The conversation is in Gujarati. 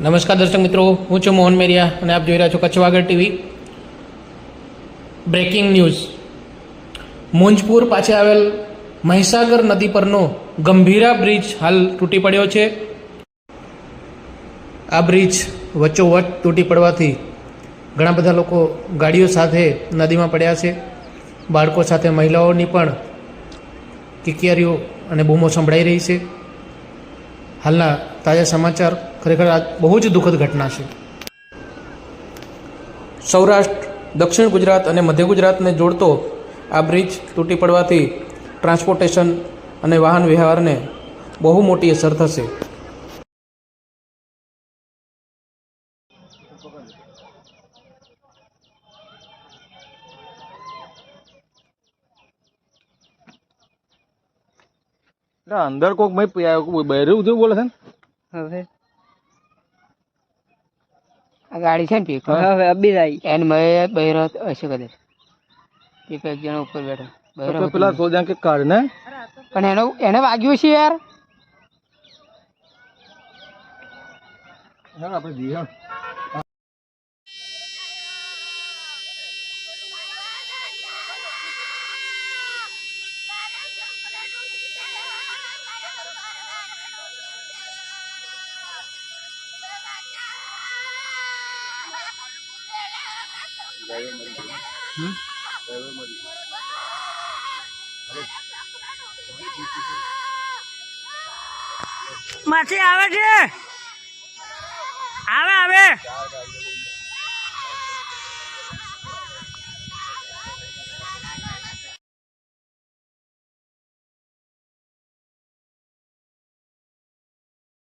નમસ્કાર દર્શક મિત્રો, હું છું મોહન મેરિયા અને આપ જોઈ રહ્યા છો Kutch Vagad TV. Breaking news Munjpur પાસે આવેલ મહીસાગર નદી પરનો ગંભીરા બ્રિજ હાલ તૂટી પડ્યો છે. આ બ્રિજ વચ્ચોવચ્ચ તૂટી પડવાથી ઘણા બધા લોકો ગાડીઓ સાથે નદીમાં પડ્યા છે. બાળકો સાથે મહિલાઓની પણ કિકિયારીઓ અને બૂમો સંભળાઈ રહી છે. હાલના તાજા સમાચાર ખરેખર આ બહુ જ દુઃખદ ઘટના છે. સૌરાષ્ટ્ર, દક્ષિણ ગુજરાત અને મધ્ય ગુજરાતને જોડતો આ બ્રિજ તૂટી પડવાથી ટ્રાન્સપોર્ટેશન અને વાહન વ્યવહારને બહુ મોટી અસર થશે. અંદર કોક ભાઈ બહેરું જેવું બોલે છે ને? હવે? આ ગાડી છે ને પીક. હવે અબી આવી એને મે બહેરો હશે કદાચ. પીક એક જણો ઉપર બેઠો. બહેરો તો પેલા સોજા કે કાર ને? પણ એનો એને વાગ્યું છે યાર. હા આપણે જઈએ માછી આવે છે? આવે આવે.